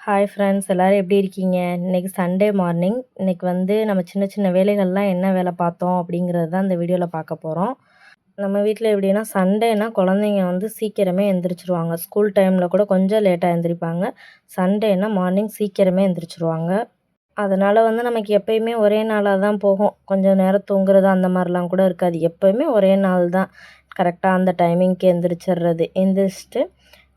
Hi friends எல்லோரும் எப்படி இருக்கீங்க? இன்றைக்கி சண்டே மார்னிங் இன்றைக்கி வந்து நம்ம சின்ன சின்ன வேலைகள்லாம் என்ன வேலை பார்த்தோம் அப்படிங்கிறது தான் இந்த வீடியோவில் பார்க்க போகிறோம் நம்ம வீட்டில் எப்படின்னா சண்டேனா குழந்தைங்க வந்து சீக்கிரமே எந்திரிச்சிருவாங்க. ஸ்கூல் டைமில் கூட கொஞ்சம் லேட்டாக எந்திரிப்பாங்க. சண்டேனா மார்னிங் சீக்கிரமே எந்திரிச்சிருவாங்க. அதனால் வந்து நமக்கு எப்பயுமே ஒரே நாளாக தான் போகும். கொஞ்சம் நேரம் தூங்குறது அந்த மாதிரிலாம் கூட இருக்காது. எப்போயுமே ஒரே நாள் தான். கரெக்டாக அந்த டைமிங்க்கு எந்திரிச்சிடுறது எந்திரிச்சிட்டு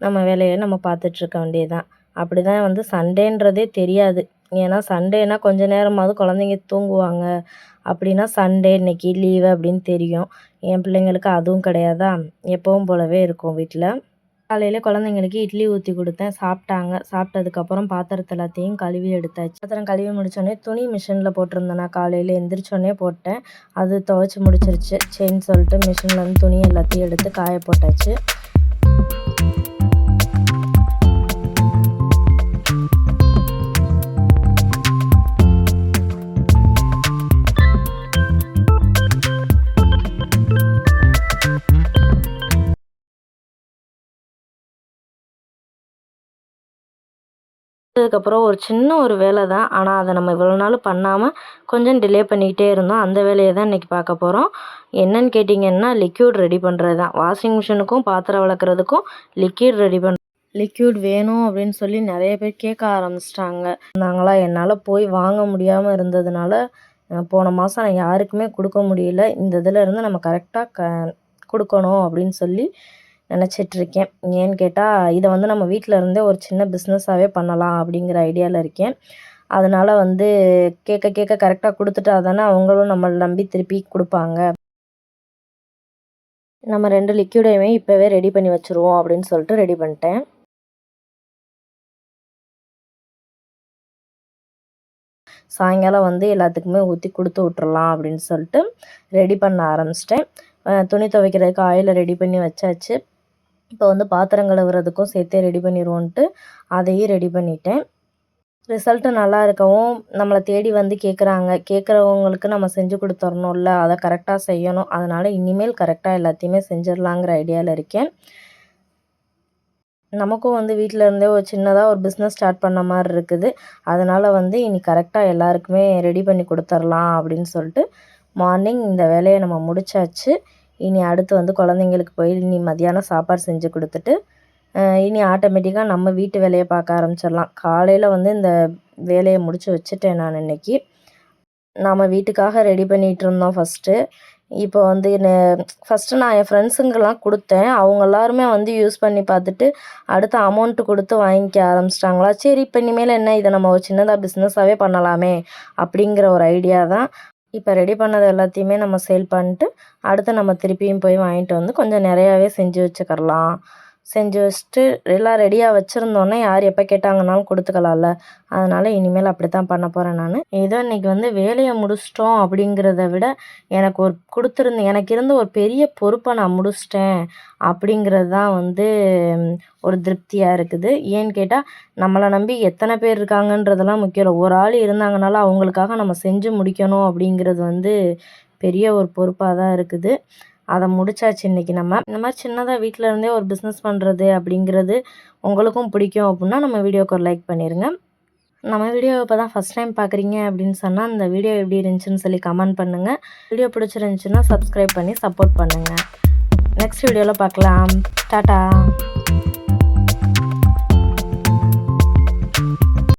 நம்ம வேலையை நம்ம பார்த்துட்ருக்க வேண்டியது அப்படி தான் வந்து சண்டேன்றதே தெரியாது. ஏன்னா சண்டேனா கொஞ்ச நேரமாவது குழந்தைங்க தூங்குவாங்க. அப்படின்னா சண்டே இன்னைக்கு லீவு அப்படின்னு தெரியும். என் பிள்ளைங்களுக்கு அதுவும் கிடையாதா? எப்பவும் போலவே இருக்கும் வீட்டில் காலையில் குழந்தைங்களுக்கு இட்லி ஊற்றி கொடுத்தேன். சாப்பிட்டாங்க. சாப்பிட்டதுக்கப்புறம் பாத்திரத்தை எல்லாத்தையும் கழுவி எடுத்தாச்சு. பாத்திரம் கழுவி முடித்தோடனே துணி மிஷினில் போட்டிருந்தேன். காலையில் எந்திரிச்சோடனே போட்டேன். அது துவைச்சி முடிச்சிருச்சு. சரின்னு சொல்லிட்டு மிஷினில் துணி எல்லாத்தையும் எடுத்து காய போட்டாச்சு. அதுக்கப்புறம் ஒரு சின்ன ஒரு வேலை தான். ஆனால் அதை நம்ம இவ்வளோ நாள் பண்ணாமல் கொஞ்சம் டிலே பண்ணிக்கிட்டே இருந்தோம். அந்த வேலையை தான் இன்றைக்கி பார்க்க போகிறோம் என்னன்னு கேட்டிங்கன்னா லிக்யூட் ரெடி பண்ணுறது தான். வாஷிங் மிஷினுக்கும் பாத்திரம் வளர்க்குறதுக்கும் லிக்யூட் ரெடி பண்ண லிக்யூட் வேணும் அப்படின்னு சொல்லி நிறைய பேர் கேட்க ஆரம்பிச்சிட்டாங்க. நாங்களா என்னால் போய் வாங்க முடியாமல் இருந்ததுனால போன மாதம் நான் யாருக்குமே கொடுக்க முடியல. இந்த இதில் இருந்து நம்ம கரெக்டாக க கொடுக்கணும் அப்படின்னு சொல்லி நினச்சிட்ருக்கேன். ஏன்னு கேட்டால் இதை வந்து நம்ம வீட்டில் இருந்தே ஒரு சின்ன பிஸ்னஸாகவே பண்ணலாம் அப்படிங்கிற ஐடியாவில் இருக்கேன். அதனால் வந்து கேட்க கேட்க கரெக்டாக கொடுத்துட்டா தானே அவங்களும் நம்மளை நம்பி திருப்பி கொடுப்பாங்க. நம்ம ரெண்டு லிக்யூடையுமே இப்போவே ரெடி பண்ணி வச்சுருவோம் அப்படின்னு சொல்லிட்டு ரெடி பண்ணிட்டேன். சாயங்காலம் வந்து எல்லாத்துக்குமே ஊற்றி கொடுத்து விட்றலாம் அப்படின்னு சொல்லிட்டு ரெடி பண்ண ஆரம்பிச்சிட்டேன். துணி துவைக்கிறதுக்கு ஆயிலை ரெடி பண்ணி வச்சாச்சு. இப்போ வந்து பாத்திரம் கழுவுறதுக்கும் சேர்த்தே ரெடி பண்ணிடுவோன்ட்டு அதையும் ரெடி பண்ணிட்டேன். ரிசல்ட்டு நல்லா இருக்கவும் நம்மளை தேடி வந்து கேட்குறாங்க கேட்குறவங்களுக்கு நம்ம செஞ்சு கொடுத்துர்ணும்ல அதை கரெக்டாக செய்யணும். அதனால் இனிமேல் கரெக்டாக எல்லாத்தையுமே செஞ்சிடலாங்கிற ஐடியாவில் இருக்கேன். நமக்கும் வந்து வீட்டில் இருந்தே ஒரு சின்னதாக ஒரு பிஸ்னஸ் ஸ்டார்ட் பண்ண மாதிரி இருக்குது. அதனால் வந்து இனி கரெக்டாக எல்லாருக்குமே ரெடி பண்ணி கொடுத்துர்லாம் அப்படின்னு சொல்லிட்டு மார்னிங் இந்த வேலையை நம்ம முடிச்சாச்சு. இனி அடுத்து வந்து குழந்தைங்களுக்கு போய் இனி மதியானம் சாப்பாடு செஞ்சு கொடுத்துட்டு இனி ஆட்டோமேட்டிக்காக நம்ம வீட்டு வேலையை பார்க்க ஆரம்பிச்சிடலாம். காலையில் வந்து இந்த வேலையை முடித்து வச்சுட்டேன் நான் இன்றைக்கி நாம் வீட்டுக்காக ரெடி பண்ணிகிட்டு இருந்தோம் ஃபஸ்ட்டு இப்போ வந்து என்ன ஃபஸ்ட்டு நான் என் ஃப்ரெண்ட்ஸுங்கெல்லாம் கொடுத்தேன். அவங்க எல்லாருமே வந்து யூஸ் பண்ணி பார்த்துட்டு அடுத்து அமௌண்ட்டு கொடுத்து வாங்கிக்க ஆரம்பிச்சிட்டாங்களா? சரி இப்போ இனிமேல் என்ன இதை நம்ம ஒரு சின்னதாக பிஸ்னஸாகவே பண்ணலாமே அப்படிங்கிற ஒரு ஐடியா தான். இப்போ ரெடி பண்ணது எல்லாத்தையுமே நம்ம சேல் பண்ணிட்டு அடுத்து நம்ம திருப்பியும் போய் வாங்கிட்டு வந்து கொஞ்சம் நிறையாவே செஞ்சு வச்சுக்கிறலாம். செஞ்சு வச்சுட்டு எல்லாம் ரெடியாக வச்சுருந்தோன்னே யார் எப்போ கேட்டாங்கனாலும் கொடுத்துக்கலாம்ல. அதனால் இனிமேல் அப்படி தான் பண்ண போகிறேன் நான். ஏதோ இன்றைக்கி வந்து வேலையை முடிச்சிட்டோம் அப்படிங்கிறத விட எனக்கு ஒரு கொடுத்துருந்த எனக்கு இருந்த ஒரு பெரிய பொறுப்பை நான் முடிச்சிட்டேன் அப்படிங்கிறது தான் வந்து ஒரு திருப்தியாக இருக்குது. ஏன்னு கேட்டால் நம்மளை நம்பி எத்தனை பேர் இருக்காங்கன்றதெல்லாம் முக்கியம் இல்லை. ஒரு ஆள் இருந்தாங்கனாலும் அவங்களுக்காக நம்ம செஞ்சு முடிக்கணும் அப்படிங்கிறது வந்து பெரிய ஒரு பொறுப்பாக தான் இருக்குது. அதை முடிச்சாச்சு இன்றைக்கி நம்ம. இந்த மாதிரி சின்னதாக வீட்டில் இருந்தே ஒரு பிஸ்னஸ் பண்ணுறது அப்படிங்கிறது உங்களுக்கும் பிடிக்கும் அப்படின்னா நம்ம வீடியோக்கு ஒரு லைக் பண்ணிடுங்க நம்ம வீடியோ இப்போ தான் ஃபஸ்ட் டைம் பார்க்குறீங்க அப்படின்னு சொன்னால் அந்த வீடியோ எப்படி இருந்துச்சுன்னு சொல்லி கமெண்ட் பண்ணுங்கள் வீடியோ பிடிச்சிருந்துச்சின்னா சப்ஸ்கிரைப் பண்ணி சப்போர்ட் பண்ணுங்கள் நெக்ஸ்ட் வீடியோவில் பார்க்கலாம். டாட்டா